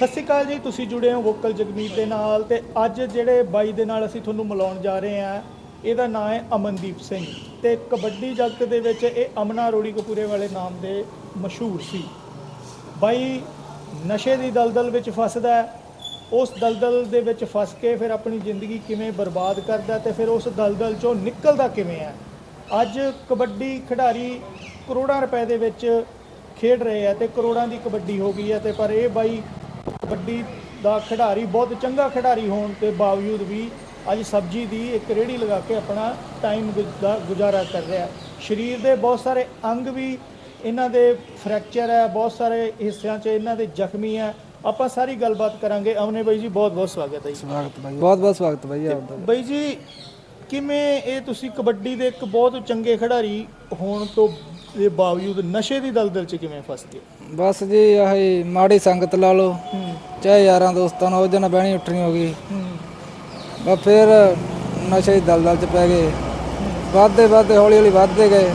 ਸਤਿ ਸ਼੍ਰੀ ਅਕਾਲ ਜੀ, ਤੁਸੀਂ ਜੁੜੇ ਹੋ ਵੋਕਲ ਜਗਮੀਤ ਦੇ ਨਾਲ ਤੇ ਅੱਜ ਜਿਹੜੇ ਬਾਈ ਦੇ ਨਾਲ ਅਸੀਂ ਤੁਹਾਨੂੰ ਮਿਲਾਉਣ ਜਾ ਰਹੇ ਹਾਂ, ਇਹਦਾ ਨਾਮ ਹੈ ਅਮਨਦੀਪ ਸਿੰਘ ਤੇ ਕਬੱਡੀ ਜਗਤ ਦੇ ਵਿੱਚ ਇਹ ਅਮਨਾ ਰੋੜੀ ਕਪੂਰੇ ਵਾਲੇ ਨਾਮ ਦੇ ਮਸ਼ਹੂਰ ਸੀ। ਬਾਈ ਨਸ਼ੇ ਦੀ ਦਲਦਲ ਵਿੱਚ ਫਸਦਾ ਹੈ, ਉਸ ਦਲਦਲ ਦੇ ਵਿੱਚ ਫਸ ਕੇ ਫਿਰ ਆਪਣੀ ਜ਼ਿੰਦਗੀ ਕਿਵੇਂ ਬਰਬਾਦ ਕਰਦਾ ਤੇ ਫਿਰ ਉਸ ਦਲਦਲ ਚੋਂ ਨਿਕਲਦਾ ਕਿਵੇਂ ਹੈ? ਅੱਜ ਕਬੱਡੀ ਖਿਡਾਰੀ ਕਰੋੜਾਂ ਰੁਪਏ ਦੇ ਵਿੱਚ ਖੇਡ ਰਹੇ ਆ ਤੇ ਕਰੋੜਾਂ ਦੀ ਕਬੱਡੀ ਹੋ ਗਈ ਹੈ ਤੇ ਪਰ ਇਹ ਬਾਈ ਕਬੱਡੀ ਦਾ ਖਿਡਾਰੀ ਬਹੁਤ ਚੰਗਾ ਖਿਡਾਰੀ ਹੋਣ ਦੇ ਬਾਵਜੂਦ ਵੀ ਅੱਜ ਸਬਜ਼ੀ ਦੀ ਇੱਕ ਰੇੜੀ ਲਗਾ ਕੇ ਆਪਣਾ ਟਾਈਮ ਗੁਜ਼ਾਰਾ ਕਰ ਰਿਹਾ। ਸਰੀਰ ਦੇ ਬਹੁਤ ਸਾਰੇ ਅੰਗ ਵੀ ਇਹਨਾਂ ਦੇ ਫ੍ਰੈਕਚਰ ਹੈ ਬਹੁਤ ਸਾਰੇ ਹਿੱਸਿਆਂ 'ਚ ਇਹਨਾਂ ਦੇ ਜ਼ਖਮੀ ਹੈ। ਆਪਾਂ ਸਾਰੀ ਗੱਲਬਾਤ ਕਰਾਂਗੇ। ਅਮਨੇ ਬਾਈ ਜੀ ਬਹੁਤ ਬਹੁਤ ਸਵਾਗਤ ਹੈ ਜੀ। ਸਵਾਗਤ ਭਾਈ ਬਹੁਤ ਬਹੁਤ ਸਵਾਗਤ ਭਾਈ ਆਪਦਾ ਬਾਈ ਜੀ ਕਿਵੇਂ ਇਹ ਤੁਸੀਂ ਕਬੱਡੀ ਦੇ ਇੱਕ ਬਹੁਤ ਚੰਗੇ ਖਿਡਾਰੀ ਹੋਣ ਤੋਂ ਦੇ ਬਾਵਜੂਦ ਨਸ਼ੇ ਦੀ ਦਲਦਲ 'ਚ ਕਿਵੇਂ ਫਸ ਗਏ ਬਸ ਜੀ ਆਹੀ ਮਾੜੀ ਸੰਗਤ ਲਾ ਲਓ। ਚਾਹੇ ਯਾਰਾਂ ਦੋਸਤਾਂ ਨਾਲ ਉਹਦੇ ਨਾਲ ਬਹਿਣੀ ਉੱਠਣੀ ਹੋ ਗਈ। ਬਸ ਫਿਰ ਨਸ਼ੇ ਦੀ ਦਲਦਲ ਚ ਪੈ ਗਏ। ਵੱਧਦੇ ਵੱਧਦੇ ਹੌਲੀ ਹੌਲੀ ਵੱਧਦੇ ਗਏ।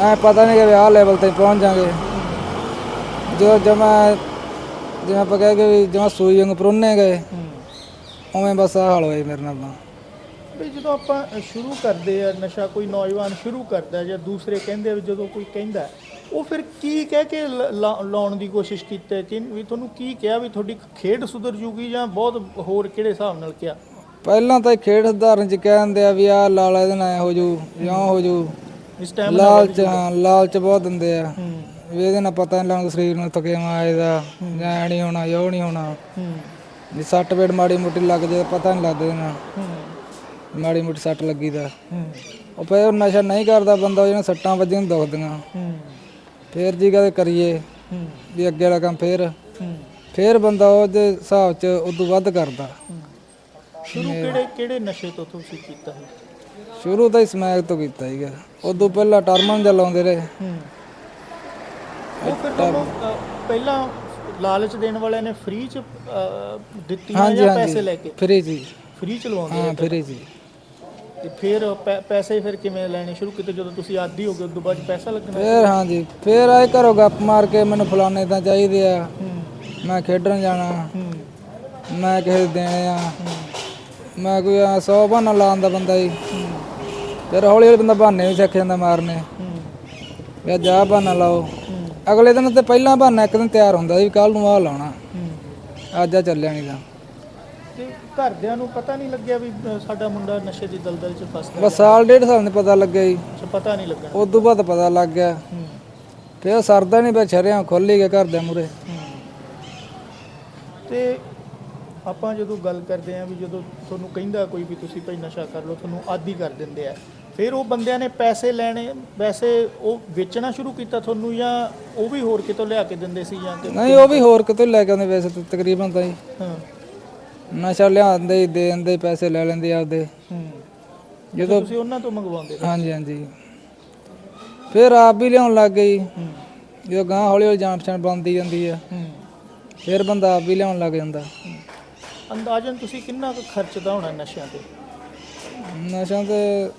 ਐ ਪਤਾ ਨਹੀਂ ਕਿ ਆਹ ਲੈਵਲ ਤੇ ਪਹੁੰਚ ਜਾਾਂਗੇ। ਜੋ ਜਮਾ ਜਿਵੇਂ ਆਪਾਂ ਕਹਿ ਗਏ ਵੀ ਜਮਾ ਸੂਈ ਵਾਂਗ ਪਰੁੰਨੇ ਗਏ। ਉਵੇਂ ਬਸ ਆਹ ਹਾਲ ਹੋਏ ਮੇਰੇ ਨਾਲ ਤਾਂ। ਵੀ ਜਦੋਂ ਆਪਾਂ ਸ਼ੁਰੂ ਕਰਦੇ ਆ ਨਸ਼ਾ ਕੋਈ ਨੌਜਵਾਨ ਸ਼ੁਰੂ ਕਰਦਾ ਜਾਂ ਦੂਸਰੇ ਕਹਿੰਦੇ ਆ ਵੀ ਜਦੋਂ ਕੋਈ ਕਹਿੰਦਾ ਉਹ ਫਿਰ ਕੀ ਕਹਿ ਕੇ ਲਾਉਣ ਦੀ ਕੋਸ਼ਿਸ਼ ਕੀਤੀ ਕਿ ਵੀ ਤੁਹਾਨੂੰ ਕੀ ਕਿਹਾ ਵੀ ਤੁਹਾਡੀ ਖੇਡ ਸੁਧਰ ਜੂਗੀ ਜਾਂ ਬਹੁਤ ਹੋਰ ਕਿਹੜੇ ਹਿਸਾਬ ਨਾਲ ਕਿਹਾ? ਪਹਿਲਾਂ ਤਾਂ ਖੇਡ ਸੁਧਾਰਨ ਚ ਕਹਿੰਦੇ ਆ ਵੀ ਆਹ ਲਾਲਾ ਇਹਦੇ ਨਾਲ ਹੋ ਜੂ ਜਾਂ ਹੋ ਜੂ। ਇਸ ਟਾਈਮ ਲਾਲਚ ਲਾਲਚ ਬਹੁਤ ਦਿੰਦੇ ਆ। ਵੀ ਇਹਦੇ ਨਾਲ ਪਤਾ ਨਹੀਂ ਲੱਗਦਾ ਸਰੀਰ ਨੂੰ ਥਕੇਵਾ ਆਏਦਾ ਜਾਂ ਨਹੀਂ ਹੋਣਾ ਜੋ ਨਹੀਂ ਹੋਣਾ। ਜੇ ਸੱਟ ਪੇਟ ਮਾੜੀ ਮੋਟੀ ਲੱਗ ਜਾਏ ਤਾਂ ਪਤਾ ਨਹੀਂ ਲੱਗਦਾ ਇਹਦੇ ਨਾਲ। ਮਾੜੀ ਮੋਟੀ ਸੱਟ ਲੱਗੀ ਦਾ ਹੂੰ। ਉਹ ਫਿਰ ਉਹ ਨਸ਼ਾ ਨਹੀਂ ਕਰਦਾ ਬੰਦਾ ਜਿਹਨਾਂ ਸੱਟਾਂ ਵੱਜੀਆਂ ਦੁਖਦੀਆਂ। ਹੂੰ। ਫੇਰ ਜੀ ਕਦੇ ਕਰੀਏ ਹੂੰ। ਵੀ ਅੱਗੇ ਵਾਲਾ ਕੰਮ ਫੇਰ। ਹੂੰ। ਫੇਰ ਬੰਦਾ ਉਹਦੇ ਹਿਸਾਬ 'ਚ ਉਦੋਂ ਵੱਧ ਕਰਦਾ। ਸ਼ੁਰੂ ਕਿਹੜੇ ਕਿਹੜੇ ਨਸ਼ੇ ਤੋਂ ਤੁਸੀਂ ਕੀਤਾ ਹੈ ਸ਼ੁਰੂ ਤਾਂ ਹੀ ਸਮੈਕ ਤੋਂ ਕੀਤਾ ਸੀਗਾ। ਉਦੋਂ ਪਹਿਲਾਂ ਟਰਮਨ ਜਿਹਾ ਲਾਉਂਦੇ ਰਹੇ। ਹੂੰ। ਉਹ ਫਿਰ ਤੁਹਾਨੂੰ ਅ, ਪਹਿਲਾਂ ਲਾਲਚ ਦੇਣ ਵਾਲਿਆਂ ਨੇ ਫ੍ਰੀ ਚ ਅ, ਦਿੱਤੀਆਂ ਹਾਂਜੀ ਜਾਂ ਪੈਸੇ ਲੈ ਹਾਂਜੀ ਕੇ ਫਰੀ ਜੀ। ਫ੍ਰੀ ਚ ਲਵਾਉਂਦੇ ਹਾਂ ਆ ਫਰੀ ਜੀ। ਤੇ ਫਿਰ ਪੈ- ਪੈਸੇ ਫਿਰ ਕਿਵੇਂ ਲੈਣੇ? ਸ਼ੁਰੂ ਕੀਤੇ ਜਦੋਂ ਤੁਸੀਂ ਆਦੀ ਹੋ ਗਏ ਉਸ ਤੋਂ ਬਾਅਦ 'ਚ ਪੈਸਾ ਲੱਗਣਾ? ਫੇਰ ਹਾਂਜੀ ਫੇਰ ਆਏ ਘਰੋਂ ਗੱਪ ਮਾਰ ਕੇ ਮੈਨੂੰ ਫਲਾਣੇ ਤਾਂ ਚਾਹੀਦੇ ਆ। ਹੂੰ। ਮੈਂ ਖੇਡਣ ਜਾਣਾ। ਹੂੰ। ਮੈਂ ਕਿਸੇ ਦੇ ਦੇਣੇ ਆ। ਮੈਂ ਕੋਈ 100 ਬਹਾਨਾ ਲਾਉਣ ਦਾ ਬੰਦਾ ਜੀ। ਫਿਰ ਹੌਲੀ ਹੌਲੀ ਬੰਦਾ ਬਹਾਨੇ ਵੀ ਸਿੱਖ ਜਾਂਦਾ ਮਾਰਨੇ। ਹੂੰ। ਵੀ ਅੱਜ ਆਹ ਬਹਾਨਾ ਲਾਓ। ਅਗਲੇ ਦਿਨ ਤੇ ਪਹਿਲਾਂ ਬਹਾਨਾ ਇੱਕ ਦਿਨ ਤਿਆਰ ਹੁੰਦਾ ਸੀ ਕੱਲ ਨੂੰ ਆਹ ਲਾਉਣਾ। ਹੂੰ। ਅੱਜ ਆ ਚੱਲਿਆ ਨਹੀਂ ਤੇ ਘਰਦਿਆਂ ਨੂੰ ਪਤਾ ਨਹੀਂ ਲੱਗਿਆ ਵੀ ਅ, ਸਾਡਾ ਮੁੰਡਾ ਨਸ਼ੇ ਦੀ ਦਲਦਲ 'ਚ ਫਸਦਾ ਬਸ ਸਾਲ ਡੇਢ ਸਾਲ ਨਹੀਂ ਪਤਾ ਲੱਗਿਆ ਜੀ। ਅੱਛਾ, ਪਤਾ ਨਹੀਂ ਲੱਗਣਾ। ਉਸ ਤੋਂ ਬਾਅਦ ਪਤਾ ਲੱਗ ਗਿਆ। ਹੂੰ। ਫਿਰ ਸਰਦਾ ਨਹੀਂ ਪਿਆ ਛਰਿਆਂ ਖੋਲੀ ਗਏ ਘਰ ਦੇ ਮੂਰੇ ਤੇ ਆਪਾਂ ਜਦੋਂ ਗੱਲ ਕਰਦੇ ਆਂ ਵੀ ਜਦੋਂ ਤੁਹਾਨੂੰ ਕਹਿੰਦਾ ਕੋਈ ਵੀ ਤੁਸੀਂ ਭਾਈ ਨਸ਼ਾ ਕਰ ਲਓ ਤੁਹਾਨੂੰ ਆਦੀ ਕਰ ਦਿੰਦੇ ਆ। ਫਿਰ ਉਹ ਬੰਦਿਆਂ ਨੇ ਪੈਸੇ ਲੈਣੇ ਵੈਸੇ ਉਹ ਵੇਚਣਾ ਸ਼ੁਰੂ ਕੀਤਾ ਤੁਹਾਨੂੰ ਜਾਂ ਉਹ ਵੀ ਹੋਰ ਕਿਤੋਂ ਲਿਆ ਕੇ ਦਿੰਦੇ ਸੀ ਜਾਂ ਕਿ ਨਹੀਂ ਉਹ ਵੀ ਹੋਰ ਕਿਤੋਂ ਲੈ ਕੇ ਆਉਂਦੇ ਵੈਸੇ ਤਾਂ ਤਕਰੀਬਨ ਤਾਂ ਜੀ। ਹਾਂ। ਨਸ਼ਾ ਲਿਆਉਂਦੇ ਹੀ ਦੇ ਦਿੰਦੇ ਪੈਸੇ ਲੈ ਲੈਂਦੇ ਆਪਦੇ। ਜਦੋਂ ਤੁਸੀਂ ਉਹਨਾਂ ਤੋਂ ਮੰਗਵਾਉਂਦੇ ਹਾਂਜੀ ਹਾਂਜੀ। ਫਿਰ ਆਪ ਵੀ ਲਿਆਉਣ ਲੱਗ ਗਈ। ਜਦੋਂ ਗਾਂ ਹੌਲੀ ਹੌਲੀ ਜਾਣ ਪਛਾਣ ਬਣਦੀ ਜਾਂਦੀ ਆ। ਫਿਰ ਬੰਦਾ ਆਪ ਵੀ ਲਿਆਉਣ ਲੱਗ ਜਾਂਦਾ। ਅੰਦਾਜ਼ਨ ਤੁਸੀਂ ਕਿੰਨਾ ਕੁ ਖਰਚਦਾ ਹੋਣਾ ਨਸ਼ਿਆਂ ਤੇ? ਨਸ਼ਾ ਤੇ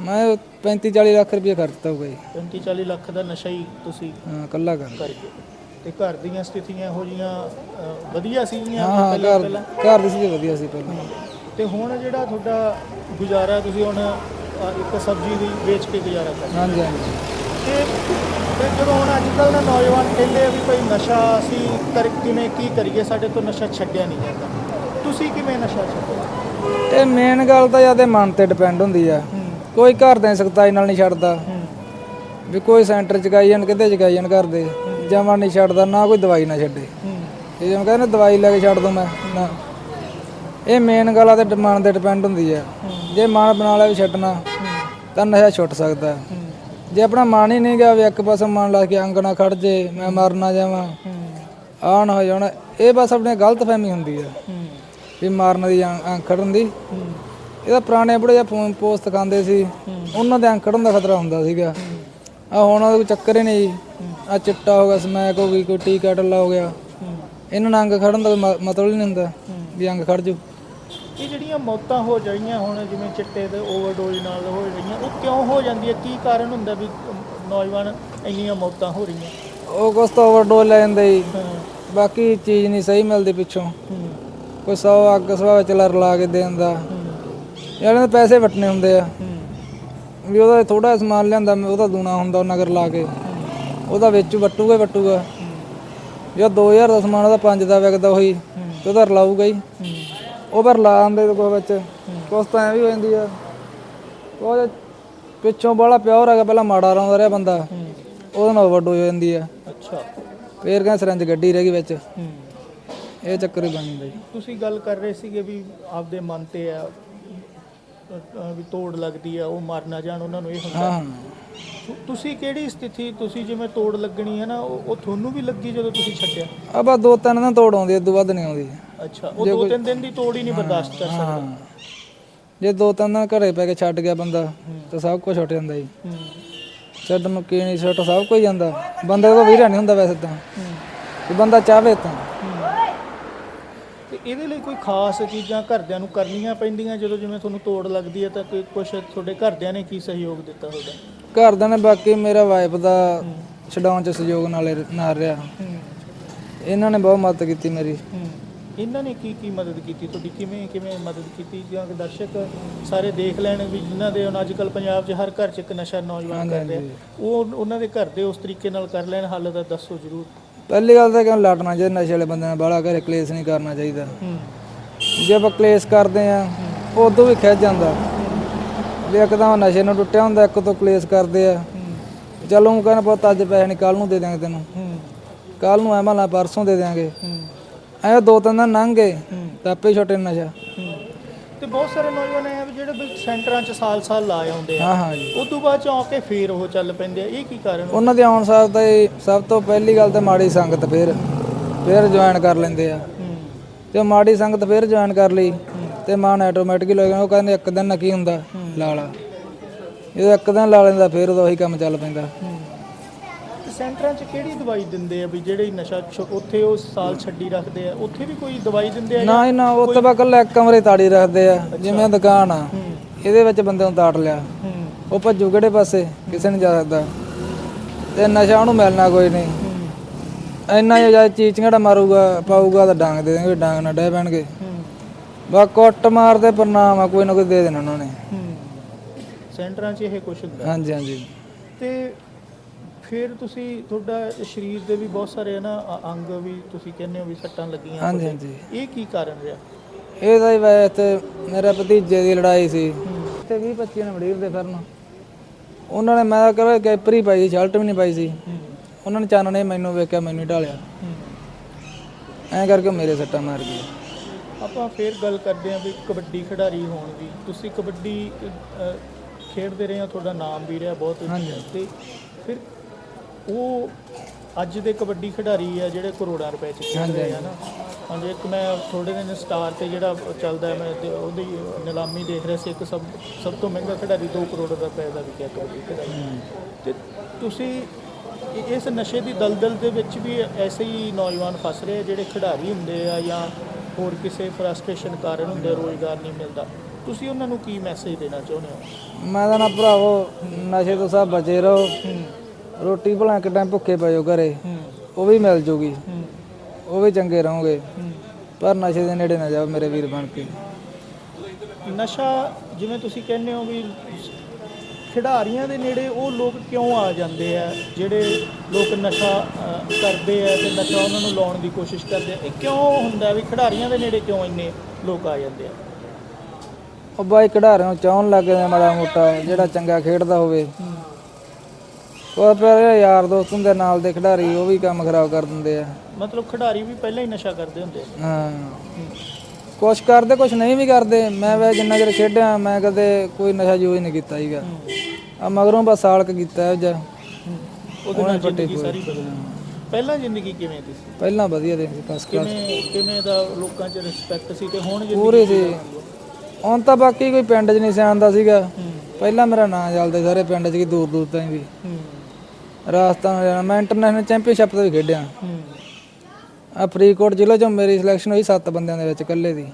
ਮੈਂ 35 40 ਲੱਖ ਰੁਪਏ ਖਰਚਤਾ ਹੋਊਗਾ ਜੀ। 35 40 ਲੱਖ ਦਾ ਨਸ਼ਾ ਹੀ ਤੁਸੀਂ ਹਾਂ ਕੱਲਾ ਕਰ। ਤੇ ਘਰ ਦੀਆਂ ਸਥਿਤੀਆਂ ਇਹੋ ਜੀਆਂ ਵਧੀਆ ਸੀਗੀਆਂ ਹਾਂ ਪਹਿਲਾਂ? ਘਰ ਪਹਿਲਾਂ ਘਰ ਦੀ ਸੀ ਵਧੀਆ ਸੀ ਪਹਿਲਾਂ। ਤੇ ਹੁਣ ਜਿਹੜਾ ਤੁਹਾਡਾ ਗੁਜ਼ਾਰਾ ਤੁਸੀਂ ਹੁਣ ਅ, ਇੱਕ ਸਬਜ਼ੀ ਦੀ ਵੇਚ ਕੇ ਗੁਜ਼ਾਰਾ ਕਰਦੇ ਹਾਂਜੀ ਹਾਂਜੀ। ਤੇ ਤੇ ਜਦੋਂ ਹੁਣ ਅੱਜ ਕੱਲ੍ਹ ਦੇ ਨੌਜਵਾਨ ਕਹਿੰਦੇ ਆ ਵੀ ਭਾਈ ਨਸ਼ਾ ਅਸੀਂ ਕਰ ਕਿਵੇਂ ਕੀ ਕਰੀਏ ਸਾਡੇ ਤੋਂ ਨਸ਼ਾ ਛੱਡਿਆ ਨਹੀਂ ਜਾਂਦਾ। ਤੁਸੀਂ ਕਿਵੇਂ ਨਸ਼ਾ ਛੱਡਿਆ ਇਹ ਮੇਨ ਗੱਲ ਤਾਂ ਜਿਆਦੇ ਮਨ ਤੇ ਡਿਪੈਂਡ ਹੁੰਦੀ ਆ। ਹੂੰ। ਕੋਈ ਘਰ ਦੇ ਸਖਤਾਈ ਨਾਲ ਨਹੀਂ ਛੱਡਦਾ। ਹੂੰ। ਵੀ ਕੋਈ ਸੈਂਟਰ ਚ ਗਾਈ ਜਾਣ ਕਿਤੇ ਚ ਗਾਈ ਜਾਣ ਘਰ ਦੇ। ਜਮਾਂ ਨਹੀਂ ਛੱਡਦਾ ਨਾ ਕੋਈ ਦਵਾਈ ਨਾ ਛੱਡੇ। ਹੂੰ। ਇਹ ਜਿਵੇਂ ਕਹਿੰਦੇ ਦਵਾਈ ਲੈ ਕੇ ਛੱਡ ਦੂੰ ਮੈਂ ਨਾ। ਇਹ ਮੇਨ ਗੱਲ ਆ ਤੇ ਮਨ ਤੇ ਡਿਪੈਂਡ ਹੁੰਦੀ ਆ। ਜੇ ਮਨ ਬਣਾ ਲਿਆ ਵੀ ਛੱਡਣਾ ਤਾਂ ਨਸ਼ਾ ਛੁੱਟ ਸਕਦਾ। ਹੈ। ਹੂੰ ਜੇ ਆਪਣਾ ਮਨ ਹੀ ਨਹੀਂ ਗਿਆ ਵੀ ਇੱਕ ਪਾਸੇ ਮਨ ਲਾ ਕੇ ਅੰਗ ਨਾ ਖੜ ਜੇ ਮੈਂ ਮਰ ਨਾ ਜਾਵਾਂ ਹੂੰ। ਆ ਨਾ ਹੋ ਜਾਣਾ ਇਹ ਬਸ ਆਪਣੇ ਗਲਤ ਫਹਿਮੀ ਹੁੰਦੀ ਆ। ਹੂੰ। ਵੀ ਮਾਰਨ ਦੀ ਅੰਗ ਖੜਨ ਦੀ। ਹੂੰ। ਇਹਦਾ ਪੁਰਾਣੇ ਬੁੜੇ ਜਿਹਾ ਫੋਨ ਪੋਸਟ ਖਾਂਦੇ ਸੀ। ਉਹਨਾਂ ਦੇ ਅੰਗ ਖੜਨ ਦਾ ਖਤਰਾ ਹੁੰਦਾ ਸੀਗਾ। ਆ ਹੁਣ ਉਹਦਾ ਕੋਈ ਚੱਕਰ ਹੀ ਨਹੀਂ। ਆ ਚਿੱਟਾ ਹੋ ਗਿਆ ਸਮੈਕ ਹੋ ਗਈ ਕੋਈ ਟੀਕਾ ਟੱਲਾ ਹੋ ਗਿਆ। ਇਹਨਾਂ ਨਾਲ ਅੰਗ ਖੜਨ ਦਾ ਕੋਈ ਮ- ਮਤਲਬ ਹੀ ਨਹੀਂ ਹੁੰਦਾ ਵੀ ਅੰਗ ਖੜ ਜੂ। ਇਹ ਜਿਹੜੀਆਂ ਮੌਤਾਂ ਹੋ ਜਾਈਆਂ ਹੁਣ ਜਿਵੇਂ ਚਿੱਟੇ ਤੇ ਓਵਰਡੋਜ਼ ਨਾਲ ਹੋ ਰਹੀਆਂ ਉਹ ਕਿਉਂ ਹੋ ਜਾਂਦੀ ਹੈ ਕੀ ਕਾਰਨ ਹੁੰਦਾ ਵੀ ਅਮ, ਨੌਜਵਾਨ ਇੰਨੀਆਂ ਮੌਤਾਂ ਹੋ ਰਹੀਆਂ? ਉਹ ਕੁਛ ਤਾਂ ਓਵਰਡੋਜ਼ ਲੈ ਜਾਂਦੇ ਜੀ। ਹਾਂ। ਬਾਕੀ ਚੀਜ਼ ਨਹੀਂ ਸਹੀ ਮਿਲਦੀ ਪਿੱਛੋਂ। ਕੋਈ ਸੌ ਅੱਗ ਸਵਾ ਵਿੱਚ ਲਰ ਲਾ ਕੇ ਦੇ ਦਿੰਦਾ। ਹੂੰ। ਇਹਨਾਂ ਦੇ ਪੈਸੇ ਵਟਨੇ ਹੁੰਦੇ ਆ। ਵੀ ਉਹਦਾ ਥੋੜਾ ਸਮਾਨ ਲਿਆਂਦਾ ਮੈਂ ਉਹਦਾ ਦੂਣਾ ਹੁੰਦਾ ਉਹ ਨਗਰ ਲਾ ਕੇ। ਉਹਦਾ ਵਿੱਚ ਵਟੂਗਾ ਵਟੂਗਾ। ਜੇ 2000 ਦਾ ਸਮਾਨ ਉਹਦਾ 5 ਦਾ ਵਿਕਦਾ ਉਹੀ ਤੇ ਉਹਦਾ ਰਲਾਊਗਾ ਹੀ। ਉਹ ਪਰ ਲਾ ਆਂਦੇ ਕੋ ਵਿੱਚ। ਕੁਛ ਤਾਂ ਐ ਵੀ ਹੋ ਜਾਂਦੀ ਆ। ਉਹ ਪਿੱਛੋਂ ਬੜਾ ਪਿਓਰ ਹੈਗਾ ਪਹਿਲਾਂ ਮਾੜਾ ਰੌਂਦਾ ਰਿਹਾ ਬੰਦਾ। ਉਹਦੇ ਨਾਲ ਵੱਡੋ ਹੋ ਜਾਂਦੀ ਆ। ਅੱਛਾ। ਫੇਰ ਕਹਿੰਦੇ ਸਰੰਜ ਗੱਡੀ ਰਹਿ ਗਈ ਵਿੱਚ। ਇਹ ਚੱਕਰ ਹੀ ਬਣ ਜਾਂਦਾ ਤੁਸੀਂ ਗੱਲ ਕਰ ਰਹੇ ਸੀਗੇ ਵੀ ਆਪਦੇ ਮਨ ਤੇ ਆ ਵੀ ਤੋੜ ਲੱਗਦੀ ਆ ਉਹ ਮਰ ਨਾ ਜਾਣ ਉਹਨਾਂ ਨੂੰ ਇਹ ਹੁੰਦਾ। ਤੁਸੀਂ ਕਿਹੜੀ ਸਥਿਤੀ ਤੁਸੀਂ ਜਿਵੇਂ ਤੋੜ ਲੱਗਣੀ ਹੈ ਨਾ ਉਹ ਉਹ ਤੁਹਾਨੂੰ ਵੀ ਲੱਗੀ ਜਦੋਂ ਤੁਸੀਂ ਛੱਡਿਆ? ਆ ਬਸ ਦੋ ਤਿੰਨ ਦਿਨ ਤੋੜ ਆਉਂਦੀ ਤੋਂ ਵੱਧ ਨਹੀਂ ਆਉਂਦੀ। ਅੱਛਾ ਉਹ ਦੋ ਤਿੰਨ ਦਿਨ ਦੀ ਤੋੜ ਹੀ ਨਹੀਂ ਬਰਦਾਸ਼ਤ ਕਰ ਸਕਦਾ। ਹਾਂ। ਜੇ ਦੋ ਤਿੰਨ ਦਿਨ ਘਰੇ ਪੈ ਕੇ ਛੱਡ ਗਿਆ ਬੰਦਾ ਤਾਂ ਸਭ ਕੁਝ ਛੁੱਟ ਜਾਂਦਾ ਜੀ। ਛੱਡ ਨੂੰ ਕੀ ਨਹੀਂ ਛੁੱਟ ਸਭ ਕੁਝ ਜਾਂਦਾ। ਬੰਦੇ ਕੋਲ ਵੀਰਾ ਨਹੀਂ ਹੁੰਦਾ ਵੈਸੇ ਤਾਂ। ਬੰਦਾ ਚਾਹਵੇ ਤੇ। ਇਹਦੇ ਲਈ ਕੋਈ ਖਾਸ ਚੀਜ਼ਾਂ ਘਰਦਿਆਂ ਨੂੰ ਕਰਨੀਆਂ ਪੈਂਦੀਆਂ? ਜਦੋਂ ਜਿਵੇਂ ਤੁਹਾਨੂੰ ਤੋੜ ਲੱਗਦੀ ਹੈ ਤਾਂ ਕੋਈ ਕੁਝ ਤੁਹਾਡੇ ਘਰਦਿਆਂ ਨੇ ਕੀ ਸਹਿਯੋਗ ਦਿੱਤਾ ਤੁਹਾਡਾ? ਘਰਦਿਆਂ ਨੇ ਬਾਕੀ ਮੇਰਾ ਵਾਈਫ ਦਾ ਛਡਾਉਣ ਚ ਸਹਿਯੋਗ ਨਾਲੇ ਨਾਲ ਰਿਹਾ। ਇਹਨਾਂ ਨੇ ਬਹੁਤ ਮਦਦ ਕੀਤੀ ਮੇਰੀ। ਇਹਨਾਂ ਨੇ ਕੀ ਕੀ ਮਦਦ ਕੀਤੀ? ਤੁਹਾਡੀ ਕਿਵੇਂ ਕਿਵੇਂ ਮਦਦ ਕੀਤੀ? ਜਾਂ ਕਿ ਦਰਸ਼ਕ ਸਾਰੇ ਦੇਖ ਲੈਣ ਵੀ ਜਿਨ੍ਹਾਂ ਦੇ ਹੁਣ ਅੱਜ ਕੱਲ ਪੰਜਾਬ 'ਚ ਹਰ ਘਰ 'ਚ ਇੱਕ ਨਸ਼ਾ ਨੌਜਵਾਨ ਕਰ ਰਿਹਾ। ਉਹ ਉਹਨਾਂ ਦੇ ਘਰ ਦੇ ਉਸ ਤਰੀਕੇ ਨਾਲ ਕਰ ਲੈਣ। ਹੱਲ ਤਾਂ ਦੱਸੋ ਜ਼ਰੂਰ। ਪਹਿਲੀ ਗੱਲ ਤਾਂ ਕਿਉਂ ਲੜਨਾ ਚਾਹੀਦਾ ਨਸ਼ੇ ਵਾਲੇ ਬੰਦੇ ਨਾਲ ਬਾਹਲਾ ਘਰੇ ਕਲੇਸ਼ ਨਹੀਂ ਕਰਨਾ ਚਾਹੀਦਾ। ਜੇ ਆਪਾਂ ਕਲੇਸ਼ ਕਰਦੇ ਆ ਉਦੋਂ ਵੀ ਖਿੱਚ ਜਾਂਦਾ। ਵੀ ਇੱਕਦਮ ਨਸ਼ੇ ਨੂੰ ਟੁੱਟਿਆ ਹੁੰਦਾ ਇੱਕ ਤੋਂ ਕਲੇਸ਼ ਕਰਦੇ ਆ। ਚਲੋ ਉਹ ਕਹਿੰਦਾ ਪੁੱਤ ਅੱਜ ਪੈਸੇ ਨਹੀਂ ਕੱਲ ਨੂੰ ਦੇ ਦਿਆਂਗੇ ਤੈਨੂੰ। ਕੱਲ ਨੂੰ ਐਵੇਂ ਲਾ ਪਰਸੋਂ ਦੇ ਦਿਆਂਗੇ। ਐ ਦੋ ਤਿੰਨ ਦਿਨ ਲੰਘ ਗਏ ਤਾਂ ਆਪੇ ਛੁੱਟੇ ਨਸ਼ਾ। ਤੇ ਬਹੁਤ ਸਾਰੇ ਨੌਜਵਾਨ ਐ ਜਿਹੜੇ ਵੀ ਸੈਂਟਰਾਂ 'ਚ ਸਾਲ-ਸਾਲ ਲਾ ਆਉਂਦੇ ਆ ਹਾਂ ਹਾਂ ਜੀ। ਉਸ ਤੋਂ ਬਾਅਦ 'ਚ ਆ ਕੇ ਫੇਰ ਉਹ ਚੱਲ ਪੈਂਦੇ ਆ। ਇਹ ਕੀ ਕਾਰਨ ਉਹਨਾਂ ਦੇ ਆਉਣ ਸਾਰ ਤਾਂ ਇਹ ਸਭ ਤੋਂ ਪਹਿਲੀ ਗੱਲ ਤਾਂ ਮਾੜੀ ਸੰਗਤ ਫਿਰ ਫਿਰ ਜੁਆਇਨ ਕਰ ਲੈਂਦੇ ਆ। ਤੇ ਮਾੜੀ ਸੰਗਤ ਫਿਰ ਜੁਆਇਨ ਕਰ ਲਈ ਤੇ ਮਨ ਆਟੋਮੈਟਿਕਲੀ ਲੱਗ ਗਿਆ ਉਹ ਕਹਿੰਦੇ ਇੱਕ ਦਿਨ ਨਾ ਕੀ ਹੁੰਦਾ ਲਾ ਲਾ। ਜਦੋਂ ਇੱਕ ਦਿਨ ਲਾ ਲੈਂਦਾ ਫਿਰ ਉਹਦਾ ਉਹੀ ਕੰਮ ਚੱਲ ਪੈਂਦਾ। ਸੈਂਟਰਾਂ 'ਚ ਕਿਹੜੀ ਦਵਾਈ ਦਿੰਦੇ ਆ ਵੀ ਜਿਹੜੇ ਨਸ਼ਾ ਛ- ਉੱਥੇ ਉਹ ਸਾਲ ਛੱਡੀ ਰੱਖਦੇ ਆ? ਉੱਥੇ ਵੀ ਕੋਈ ਦਵਾਈ ਦਿੰਦੇ ਆ ਨਾ ਹੀ ਨਾ ਉੱਥੇ ਬਾ ਇੱਕ ਕਮਰੇ ਤਾੜੀ ਰੱਖਦੇ ਆ ਜਿਵੇਂ ਦੁਕਾਨ ਆ ਹੂੰ। ਇਹਦੇ ਵਿੱਚ ਬੰਦੇ ਨੂੰ ਤਾੜ ਲਿਆ। ਹੂੰ। ਉਹ ਭੱਜੂ ਕਿਹੜੇ ਪਾਸੇ? ਕਿਸੇ ਨਹੀਂ ਜਾ ਸਕਦਾ। ਤੇ ਨਸ਼ਾ ਉਹਨੂੰ ਮਿਲਣਾ ਕੋਈ ਨਹੀਂ। ਹੂੰ। ਇੰਨਾ ਜ਼ਿਆਦਾ ਚੀਜ਼ ਜਿਹੜਾ ਮਾਰੂਗਾ ਪਾਊਗਾ ਤਾਂ ਡਾਂਗ ਦੇ ਦੇਣਗੇ ਡਾਂਗ ਨਾਲ ਡਹਿ ਪੈਣਗੇ। ਹੂੰ। ਬਾ ਕੁੱਟ ਮਾਰਦੇ ਪ੍ਰਨਾਮ ਆ ਕੋਈ ਨਾ ਕੋਈ ਦੇ ਦੇਣਾ ਉਹਨਾਂ ਨੇ। ਹੂੰ। ਸੈਂਟਰਾਂ 'ਚ ਇਹ ਕੁਛ ਹੁੰਦਾ। ਹਾਂਜੀ ਹਾਂਜੀ। ਤੇ ਫਿਰ ਤੁਸੀਂ ਤੁਹਾਡਾ ਸਰੀਰ ਦੇ ਵੀ ਬਹੁਤ ਸਾਰੇ ਨਾ ਅ- ਅੰਗ ਵੀ ਤੁਸੀਂ ਕਹਿੰਦੇ ਹੋ ਵੀ ਸੱਟਾਂ ਲੱਗੀਆਂ ਹਾਂਜੀ ਹਾਂਜੀ। ਇਹ ਕੀ ਕਾਰਨ ਰਿਹਾ? ਇਹ ਤਾਂ ਹੀ ਵੈਸੇ ਤੇ ਮੇਰੇ ਭਤੀਜੇ ਦੀ ਲੜਾਈ ਸੀ। ਤੇ 20 25 ਨੇ ਵੜੀਰ ਦੇ ਫਿਰਨ। ਉਹਨਾਂ ਨੇ ਮੈਂ ਕਹਾਂ ਕੈਪਰੀ ਪਾਈ ਸੀ ਸ਼ਰਟ ਵੀ ਨਹੀਂ ਪਾਈ ਸੀ। ਹੂੰ। ਉਹਨਾਂ ਨੇ ਚਾਨਣੇ ਮੈਨੂੰ ਵੇਖਿਆ ਮੈਨੂੰ ਹੀ ਢਾਲਿਆ। ਹੂੰ। ਐਂ ਕਰਕੇ ਉਹ ਮੇਰੇ ਸੱਟਾਂ ਮਾਰ ਗਏ ਆਪਾਂ ਫੇਰ ਗੱਲ ਕਰਦੇ ਹਾਂ ਵੀ ਕਬੱਡੀ ਖਿਡਾਰੀ ਹੋਣ ਦੀ। ਤੁਸੀਂ ਕਬੱਡੀ ਅ, ਖੇਡਦੇ ਰਹੇ ਆ ਤੁਹਾਡਾ ਨਾਮ ਵੀ ਰਿਹਾ ਬਹੁਤ। ਤੇ ਫਿਰ ਉਹ ਅੱਜ ਦੇ ਕਬੱਡੀ ਖਿਡਾਰੀ ਆ ਜਿਹੜੇ ਕਰੋੜਾਂ ਰੁਪਏ ਚ ਖੇਡ ਰਹੇ ਆ ਨਾ। ਹਾਂਜੀ ਇੱਕ ਮੈਂ ਥੋੜੇ ਦਿਨ ਸਟਾਰ ਤੇ ਜਿਹੜਾ ਚੱਲਦਾ ਹੈ, ਮੈਂ ਤੇ ਉਹਦੀ ਨਿਲਾਮੀ ਦੇਖ ਰਿਹਾ ਸੀ ਇੱਕ ਸਭ ਸਭ ਤੋਂ ਮਹਿੰਗਾ ਖਿਡਾਰੀ 2 ਕਰੋੜ ਰੁਪਏ ਦਾ ਵਿਕਿਆ ਕਬੱਡੀ ਖਿਡਾਰੀ। ਤੇ ਤੁਸੀਂ ਇਸ ਨਸ਼ੇ ਦੀ ਦਲਦਲ ਦੇ ਵਿੱਚ ਵੀ ਐਸੇ ਹੀ ਨੌਜਵਾਨ ਫਸ ਰਹੇ ਆ ਜਿਹੜੇ ਖਿਡਾਰੀ ਹੁੰਦੇ ਆ ਜਾਂ ਹੋਰ ਕਿਸੇ ਫਰਸਟ੍ਰੇਸ਼ਨ ਕਾਰਨ ਹੁੰਦੇ ਰੋਜ਼ਗਾਰ ਨਹੀਂ ਮਿਲਦਾ। ਤੁਸੀਂ ਉਹਨਾਂ ਨੂੰ ਕੀ ਮੈਸੇਜ ਦੇਣਾ ਚਾਹੁੰਦੇ ਹੋ? ਮੈਂ ਤਾਂ ਨਾ ਭਰਾਵੋ ਨਸ਼ੇ ਤੋਂ ਸਭ ਬਚੇ ਰਹੋ। ਰੋਟੀ ਭਲਾ ਟਾਈਮ ਭੁੱਖੇ ਪਏ ਹੋ ਘਰੇ ਉਹ ਵੀ ਮਿਲ ਜੂਗੀ। ਉਹ ਵੀ ਚੰਗੇ ਰਹੋਗੇ। ਪਰ ਨਸ਼ੇ ਦੇ ਨੇੜੇ ਨਾ ਜਾਓ ਮੇਰੇ ਵੀਰ ਬਣ ਕੇ। ਨਸ਼ਾ ਜਿਵੇਂ ਤੁਸੀਂ ਕਹਿੰਦੇ ਹੋ ਵੀ ਖਿਡਾਰੀਆਂ ਦੇ ਨੇੜੇ ਉਹ ਲੋਕ ਕਿਉਂ ਆ ਜਾਂਦੇ ਆ ਜਿਹੜੇ ਲੋਕ ਨਸ਼ਾ ਕਰਦੇ ਆ ਤੇ ਨਸ਼ਾ ਉਹਨਾਂ ਨੂੰ ਲਾਉਣ ਦੀ ਕੋਸ਼ਿਸ਼ ਕਰਦੇ ਆ ਇਹ ਕਿਉਂ ਹੁੰਦਾ ਵੀ ਖਿਡਾਰੀਆਂ ਦੇ ਨੇੜੇ ਕਿਉਂ ਇੰਨੇ ਲੋਕ ਆ ਜਾਂਦੇ ਆ? ਉਹ ਬਾਈ ਖਿਡਾਰੀਆਂ ਨੂੰ ਚਾਹਣ ਲੱਗ ਜਾਂਦੇ ਮਾੜਾ ਮੋਟਾ ਜਿਹੜਾ ਚੰਗਾ ਖੇਡਦਾ ਹੋਵੇ। ਉਹ ਇਹ ਯਾਰ ਦੋਸਤ ਹੁੰਦੇ ਨਾਲ ਦੇ ਖਿਡਾਰੀ ਉਹ ਵੀ ਕੰਮ ਖਰਾਬ ਕਰ ਦਿੰਦੇ ਆ। ਮਤਲਬ ਖਿਡਾਰੀ ਵੀ ਪਹਿਲਾਂ ਹੀ ਨਸ਼ਾ ਕਰਦੇ ਹੁੰਦੇ ਆ। ਹਾਂ। ਕੁਛ ਕਰਦੇ ਕੁਛ ਨਹੀਂ ਵੀ ਕਰਦੇ। ਮੈਂ ਵੇ ਜਿੰਨਾ ਚਿਰ ਖੇਡਿਆ ਮੈਂ ਕਦੇ ਕੋਈ ਨਸ਼ਾ ਯੂਜ਼ ਨਹੀਂ ਕੀਤਾ ਸੀਗਾ। ਆ ਮਗਰੋਂ ਬਸ ਸਾਲ ਕ ਕੀਤਾ ਜਿਹਾ। ਉਹਦੇ ਨਾਲ ਜ਼ਿੰਦਗੀ ਸਾਰੀ ਬਦਲ ਪਹਿਲਾਂ ਜ਼ਿੰਦਗੀ ਕਿਵੇਂ ਦੀ ਸੀ? ਪਹਿਲਾਂ ਵਧੀਆ ਦੇ ਸੀ ਫਸਟ ਕਲਾਸ ਕਿਵੇਂ ਕਿਵੇਂ ਦਾ ਲੋਕਾਂ 'ਚ ਰਿਸਪੈਕਟ ਸੀ ਤੇ ਹੁਣ ਜ਼ਿੰਦਗੀ ਪੂਰੇ ਸੀ। ਹੁਣ ਤਾਂ ਬਾਕੀ ਕੋਈ ਪਿੰਡ 'ਚ ਨਹੀਂ ਸਿਆਣਦਾ ਸੀਗਾ। ਪਹਿਲਾਂ ਮੇਰਾ ਨਾਂ ਚੱਲਦਾ ਸੀ ਸਾਰੇ ਪਿੰਡ 'ਚ ਕਿ ਦੂਰ ਦੂਰ ਤਾਈਂ ਵੀ। ਹੂੰ। ਰਾਜਸਥਾਨ ਜਾਣਾ। ਮੈਂ ਇੰਟਰਨੈਸ਼ਨਲ ਚੈਂਪੀਅਨਸ਼ਿਪ ਤੇ ਵੀ ਖੇਡਿਆ। ਹੂੰ। ਆ ਫਰੀਦਕੋਟ ਜ਼ਿਲ੍ਹੇ 'ਚੋਂ ਮੇਰੀ ਸਿਲੈਕਸ਼ਨ ਹੋਈ 7 ਬੰਦਿਆਂ ਦੇ ਵਿੱਚ ਇਕੱਲੇ ਦੀ।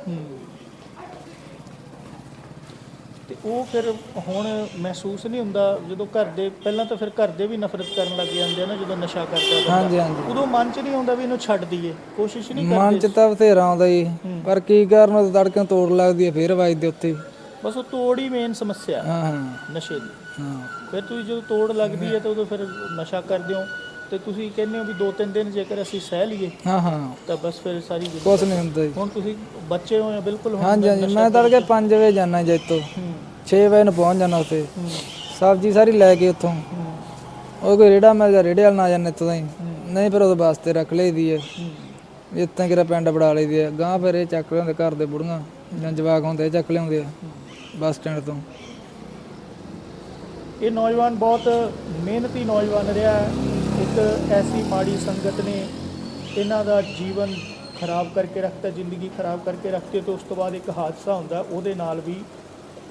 ਤੇ ਉਹ ਫਿਰ ਹੁਣ ਮਹਿਸੂਸ ਨਹੀਂ ਹੁੰਦਾ ਜਦੋਂ ਘਰ ਦੇ ਪਹਿਲਾਂ ਤਾਂ ਫਿਰ ਘਰ ਦੇ ਵੀ ਨਫ਼ਰਤ ਕਰਨ ਲੱਗ ਜਾਂਦੇ ਆ ਨਾ ਜਦੋਂ ਨਸ਼ਾ ਕਰਦਾ ਬੰਦਾ। ਹਾਂਜੀ ਹਾਂਜੀ। ਉਦੋਂ ਮਨ 'ਚ ਨਹੀਂ ਆਉਂਦਾ ਵੀ ਇਹਨੂੰ ਛੱਡ ਦਈਏ ਕੋਸ਼ਿਸ਼ ਨਹੀਂ ਮਨ ਕਰਦੇ ਚ ਤਾਂ ਬਥੇਰਾ ਆਉਂਦਾ ਜੀ। ਪਰ ਕੀ ਕਰਨ ਉਹ ਤੜਕੇ ਤੋੜ ਲੱਗਦੀ ਹੈ ਫੇਰ ਵੱਜਦੇ ਉੱਤੇ ਬਸ ਉਹ ਤੋੜ ਹੀ ਮੇਨ ਸਮੱਸਿਆ। ਹਾਂ ਹਾਂ। ਨਸ਼ੇ ਦੀ। ਹਾਂ ਫਿਰ ਤੁਸੀਂ ਜਦੋਂ ਤੋੜ ਲੱਗਦੀ ਹੈ ਤਾਂ ਉਦੋਂ ਫਿਰ ਨਸ਼ਾ ਕਰਦੇ ਹੋ ਤੇ ਤੁਸੀਂ ਕਹਿੰਦੇ ਹੋ ਵੀ ਦੋ ਤਿੰਨ ਦਿਨ ਜੇਕਰ ਅਸੀਂ ਸਹਿ ਲਈਏ ਹਾਂ ਹਾਂ। ਤਾਂ ਬਸ ਫਿਰ ਸਾਰੀ ਜ਼ਿੰਦਗੀ ਕੁਛ ਨਹੀਂ ਹੁੰਦਾ ਜੀ। ਹੁਣ ਤੁਸੀਂ ਬੱਚੇ ਹੋ ਜਾਂ ਬਿਲਕੁਲ ਹੁਣ ਹਾਂਜੀ ਹਾਂਜੀ। ਮੈਂ ਤੜਕੇ 5 ਵਜੇ ਜਾਣਾ ਜੈਤੋ ਹੂੰ। 6 ਵਜੇ ਨੂੰ ਪਹੁੰਚ ਜਾਣਾ ਉੱਥੇ। ਹੂੰ। ਸਬਜ਼ੀ ਸਾਰੀ ਲੈ ਕੇ ਉੱਥੋਂ। ਹੂੰ। ਉਹ ਕੋਈ ਰੇੜਾ ਮਿਲ ਜਾ ਰੇੜੇ ਵਾਲ ਨਾ ਜਾਂਦੇ ਇੱਥੋਂ ਤਾਂ ਹੀ। ਨਹੀਂ ਫਿਰ ਉਹਦੇ ਵਾਸਤੇ ਰੱਖ ਲਈਦੀ ਹੈ। ਹੂੰ। ਇੱਥੇ ਕਿਰਾ ਪਿੰਡ ਬੜਾ ਲਈਦੀ ਹੈ। ਗਾਂ ਫਿਰ ਇਹ ਚੱਕ ਲਿਆਉਂਦੇ ਘਰ ਦੇ ਬੁੜੀਆਂ। ਜਾਂ ਜਵਾਕ ਹੁੰਦੇ ਇਹ ਚੱਕ ਲਿਆਉਂਦੇ ਆ। ਬੱਸ ਸਟੈਂਡ ਤੋਂ। ਇਹ ਨੌਜਵਾਨ ਬਹੁਤ ਮਿਹਨਤੀ ਨੌਜਵਾਨ ਰਿਹਾ ਇੱਕ ਐਸੀ ਮਾੜੀ ਸੰਗਤ ਨੇ ਇਹਨਾਂ ਦਾ ਜੀਵਨ ਖਰਾਬ ਕਰਕੇ ਰੱਖਤਾ, ਜ਼ਿੰਦਗੀ ਖਰਾਬ ਕਰਕੇ ਰੱਖਤੀ ਤੇ ਉਸ ਤੋਂ ਬਾਅਦ ਇੱਕ ਹਾਦਸਾ ਹੁੰਦਾ, ਉਹਦੇ ਨਾਲ ਵੀ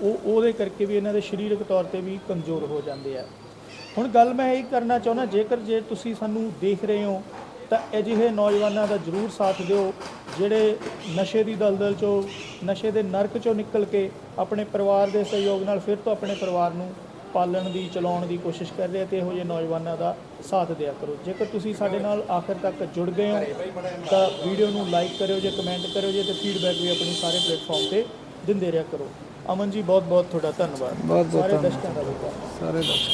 ਉਹ, ਉਹਦੇ ਕਰਕੇ ਵੀ ਇਹਨਾਂ ਦੇ ਸਰੀਰਕ ਤੌਰ ਤੇ ਵੀ ਕਮਜ਼ੋਰ ਹੋ ਜਾਂਦੇ ਆ। ਹੁਣ ਗੱਲ ਮੈਂ ਇਹ ਕਰਨਾ ਚਾਹੁੰਦਾ, ਜੇਕਰ ਜੇ ਤੁਸੀਂ ਸਾਨੂੰ ਦੇਖ ਰਹੇ ਹੋ, ਤਾਂ ਅਜਿਹੇ ਨੌਜਵਾਨਾਂ ਦਾ ਜ਼ਰੂਰ ਸਾਥ ਦਿਓ, ਜਿਹੜੇ ਨਸ਼ੇ ਦੀ ਦਲਦਲ ਚੋਂ, ਨਸ਼ੇ ਦੇ ਨਰਕ ਚੋਂ ਨਿਕਲ ਕੇ ਆਪਣੇ ਪਰਿਵਾਰ ਦੇ ਸਹਿਯੋਗ ਨਾਲ ਫਿਰ ਤੋਂ ਆਪਣੇ ਪਰਿਵਾਰ ਨੂੰ ਪਾਲਣ ਦੀ ਚਲਾਉਣ ਦੀ ਕੋਸ਼ਿਸ਼ ਕਰ ਰਹੇ ਤੇ ਇਹੋ ਜਿਹੇ ਨੌਜਵਾਨਾਂ ਦਾ ਸਾਥ ਦਿਆ ਕਰੋ। ਜੇਕਰ ਤੁਸੀਂ ਸਾਡੇ ਨਾਲ ਆਖਰ ਤੱਕ ਜੁੜ ਗਏ ਹੋ ਤਾਂ ਵੀਡੀਓ ਨੂੰ ਲਾਈਕ ਕਰਿਓ ਜੇ ਕਮੈਂਟ ਕਰਿਓ ਜੇ ਤੇ ਫੀਡਬੈਕ ਵੀ ਆਪਣੀ ਸਾਰੇ ਪਲੇਟਫਾਰਮ ਤੇ ਦਿੰਦੇ ਰਿਹਾ ਕਰੋ। ਅਮਨ ਜੀ ਬਹੁਤ ਬਹੁਤ ਤੁਹਾਡਾ ਧੰਨਵਾਦ। ਸਾਰੇ ਦਰਸ਼ਕਾਂ ਦਾ ਸਾਰੇ ਦੱਸ